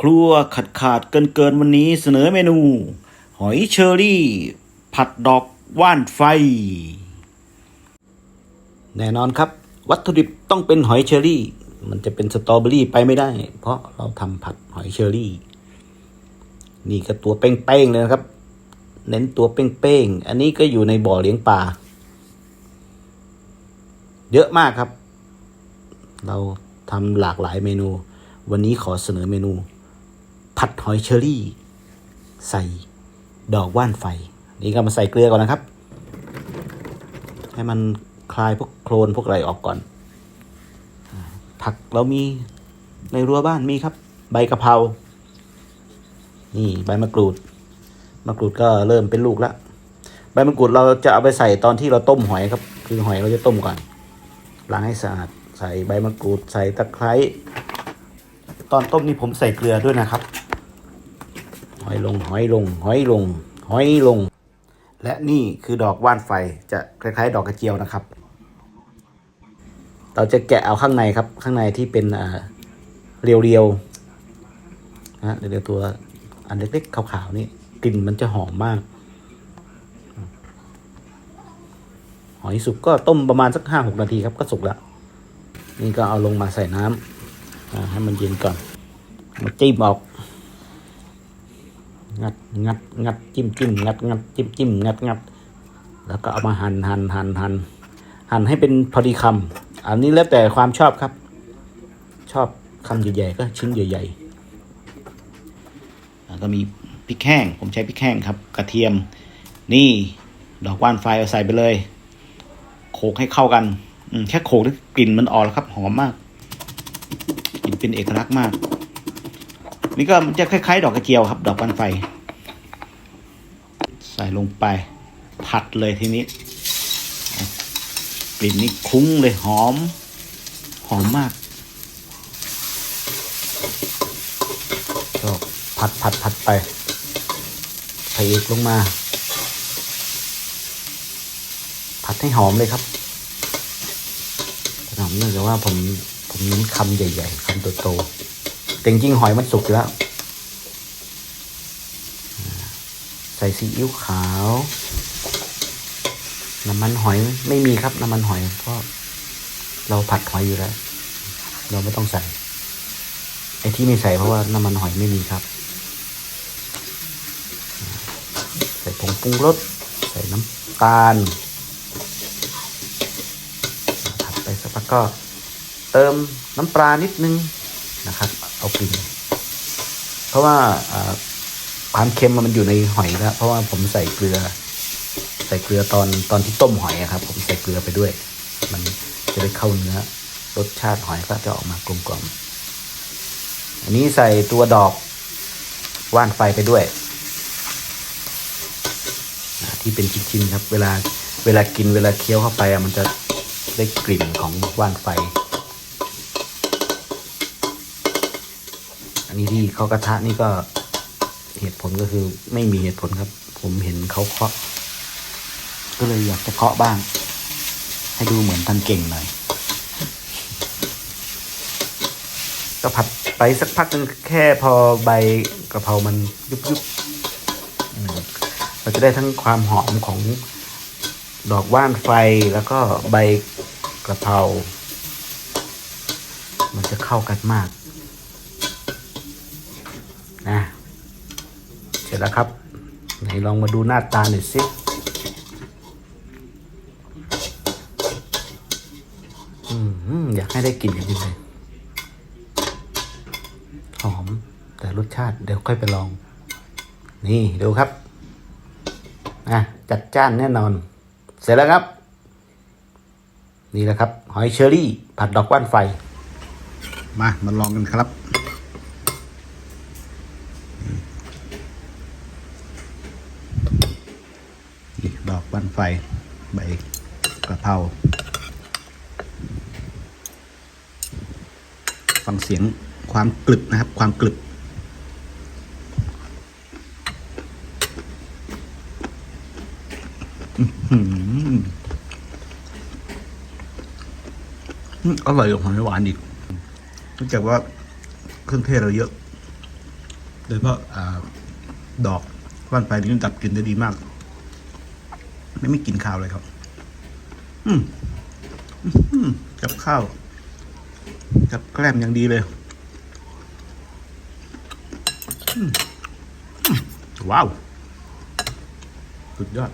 ครัวขาดขาดเกินเกินวันนี้เสนอเมนู หอยเชอรี่ ผัดดอกว่านไฟ แน่นอนครับ วัตถุดิบต้องเป็นหอยเชอรี่ มันจะเป็นสตรอเบอรี่ไปไม่ได้ เพราะเราทำผัดหอยเชอรี่ นี่ก็ตัวเป้งๆเลยนะครับ เน้นตัวเป้งๆ อันนี้ก็อยู่ในบ่อเลี้ยงปลาเยอะมากครับ เราทำหลากหลายเมนู วันนี้ขอเสนอเมนู ผัดหอยเชอรี่ ใส่ดอกว่านไฟ นี่ก็มาใส่เกลือก่อนนะครับ ให้มันคลายพวกโคลนพวกอะไรออกก่อน ผักเรามีในรั้วบ้านมีครับ ใบกะเพรา นี่ใบมะกรูด มะกรูดก็เริ่มเป็นลูกแล้ว ใบมะกรูดเราจะเอาไปใส่ตอนที่เราต้มหอยครับ คือหอยเราจะต้มก่อน ล้างให้สะอาด ใส่ใบมะกรูด ใส่ตะไคร้ ตอนต้มนี่ผมใส่เกลือด้วยนะครับ ลงหอยลงหอยลงหอยลง และนี่คือดอกว่านไฟจะคล้ายๆ ดอกกระเจียวนะครับ เราจะแกะเอาข้างในครับ ข้างในที่เป็นเรียวๆนะเรียวๆตัวอันเล็กๆขาวๆนี่กลิ่นมันจะหอมมาก หอยสุกก็ต้มประมาณสักห้าหกนาทีครับก็สุกแล้ว นี่ก็เอาลงมาใส่น้ำให้มันเย็นก่อนมาจิ้มออก งัดงัดงัดจิ้มจิ้มงัดงัดจิ้มจิ้มงัดงัดแล้วก็เอามาหั่นหั่นหั่นหั่นหั่นให้เป็นพอดีคำอันนี้แล้วแต่ความชอบครับ ชอบคำใหญ่ๆก็ชิ้นใหญ่ๆแล้วก็มีพริกแห้งผมใช้พริกแห้งครับ กระเทียม นี่ดอกว่านไฟเอาใส่ไปเลย โขลกให้เข้ากันอืแค่โขลกนี่กลิ่นมันออกแล้วครับ หอมมากกลิ่นเป็นเอกลักษณ์มาก นี่ก็มันจะคล้ายๆ ดอกกระเจียวครับ ดอกวันไฟ ใส่ลงไป ผัดเลยทีนี้ กลิ่นนี่คลุ้งเลยหอม หอมมากก็ผัดผัดผัดไปใส่อีกลงมา ผัดให้หอมเลยครับหอมเนื่องจากว่าผมผมเน้นคำใหญ่ ๆคำโตๆ แต่จริงๆหอยมันสุกอยู่แล้ว ใส่ซีอิ๊วขาว น้ำมันหอยไม่มีครับ น้ำมันหอยเพราะเราผัดหอยอยู่แล้ว เราไม่ต้องใส่ ไอ้ที่ไม่ใส่เพราะว่าน้ำมันหอยไม่มีครับ ใส่ผงปรุงรส ใส่น้ำตาลผัดไปสักพักก็เติมน้ำปลานิดนึงนะครับ เอากลิ่นเพราะว่าความเค็มมันอยู่ในหอยแล้วเพราะว่าผมใส่เกลือ ใส่เกลือตอนตอนที่ต้มหอยครับ ผมใส่เกลือไปด้วย มันจะได้เข้าเนื้อ รสชาติหอยก็จะออกมากลมกล่อมอันนี้ใส่ตัวดอกว่านไฟไปด้วย ที่เป็นชิ้นๆครับ เวลาเวลากินเวลาเคี้ยวเข้าไปมันจะได้กลิ่นของว่านไฟ นนี้ที่เขากระทะนี่ก็เหตุผลก็คือไม่มีเหตุผลครับ ผมเห็นเขาเคาะ ก็เลยอยากจะเคาะบ้าง ให้ดูเหมือนทำเก่งหน่อย ก็ผัดไปสักพักนึงแค่พอใบกะเพรามันยุบยุบๆเราจะได้ทั้งความหอมของดอกว่านไฟแล้วก็ใบกระเพรา มันจะเข้ากันมาก นะ เสร็จแล้วครับ ไหนลองมาดูหน้าตาหน่อยสิอืมอยากให้ได้กลิ่นจริงๆเลยหอม แต่รสชาติเดี๋ยวค่อยไปลอง นี่ดูครับอะจัดจ้านแน่นอน เสร็จแล้วครับ นี่แหละครับ หอยเชอรี่ ผัดดอกว่านไฟ มามาลองกันครับ ดอกว่านไฟ ใบกระเพราฟังเสียงความกรึบนะครับ ความกรึบอืมอืมอร่อยกว่าหอยหวานอีกนองจากว่าเครื่องเทศเราเยอะโดยเฉพาะดอกว่านไฟนี่มัดับกลิ่นได้ดีมาก ไม่ไม่กินข้าวเลยครับ อืมอืมกับข้าวกับแกล้มอย่างดีเลยว้าวสุดยอด